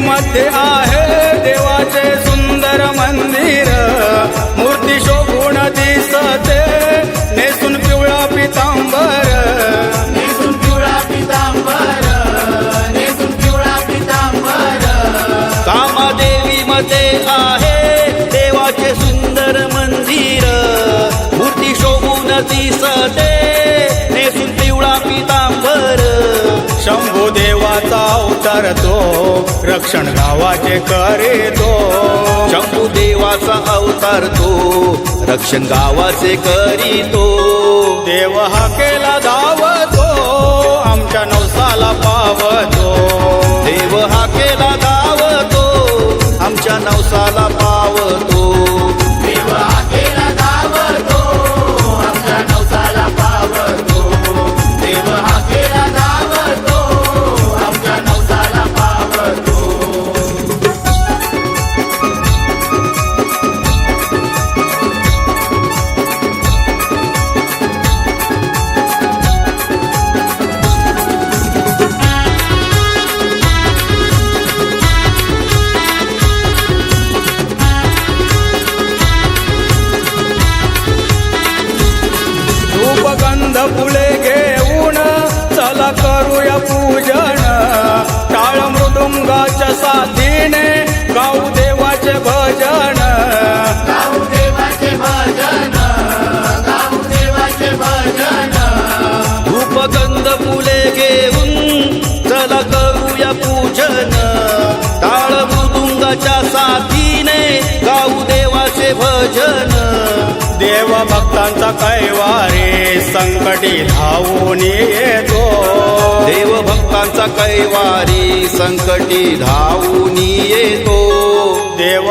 मध्ये आहे देवाचे सुंदर मंदिर. देवाचा अवतार तो रक्षण गावाचे करीतो. शंभू देवाचा अवतार तो रक्षण गावाचे करीतो. देव हा केला धावतो आमच्या नवसाला पावतो. धूपगंध फुले घेऊन चला करूया पूजन. टाळ मृदुंगाच्या साथीने गाऊ भक्तांचा कैवारे संकटी धावून येतो. देव भक्तांचा कैवारी संकटी धावून येतो. देव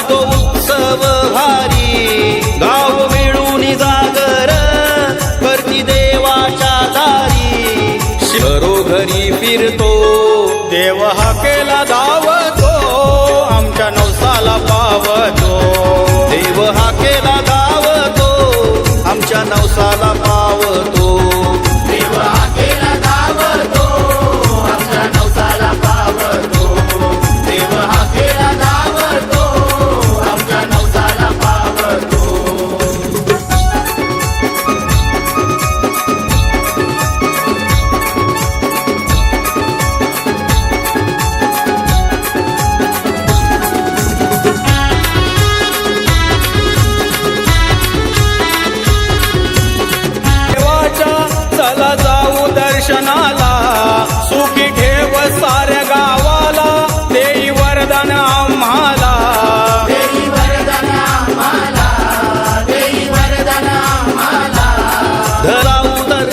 असतो उत्सव भारी गाव मिळून जागर करती देवाच्या दारी. घरी फिरतो देव हा केला धावतो आमच्या नवसाला पावतो. देव हा केला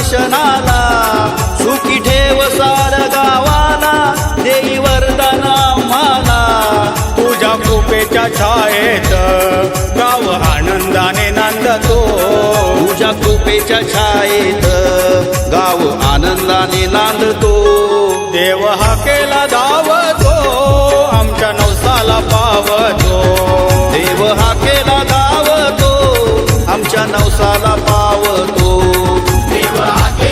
दर्शनाला सुखी ठेव सार गावाला देई वरदान आम्हाला. तुझ्या कृपेच्या छायेत गाव आनंदाने नांदतो. तुझ्या कृपेच्या छायेत गाव आनंदाने नांदतो. देव हा केला धावतो आमच्या नवसाला पावतो. देव हा केला धावतो आमच्या नवसाला पावतो. देव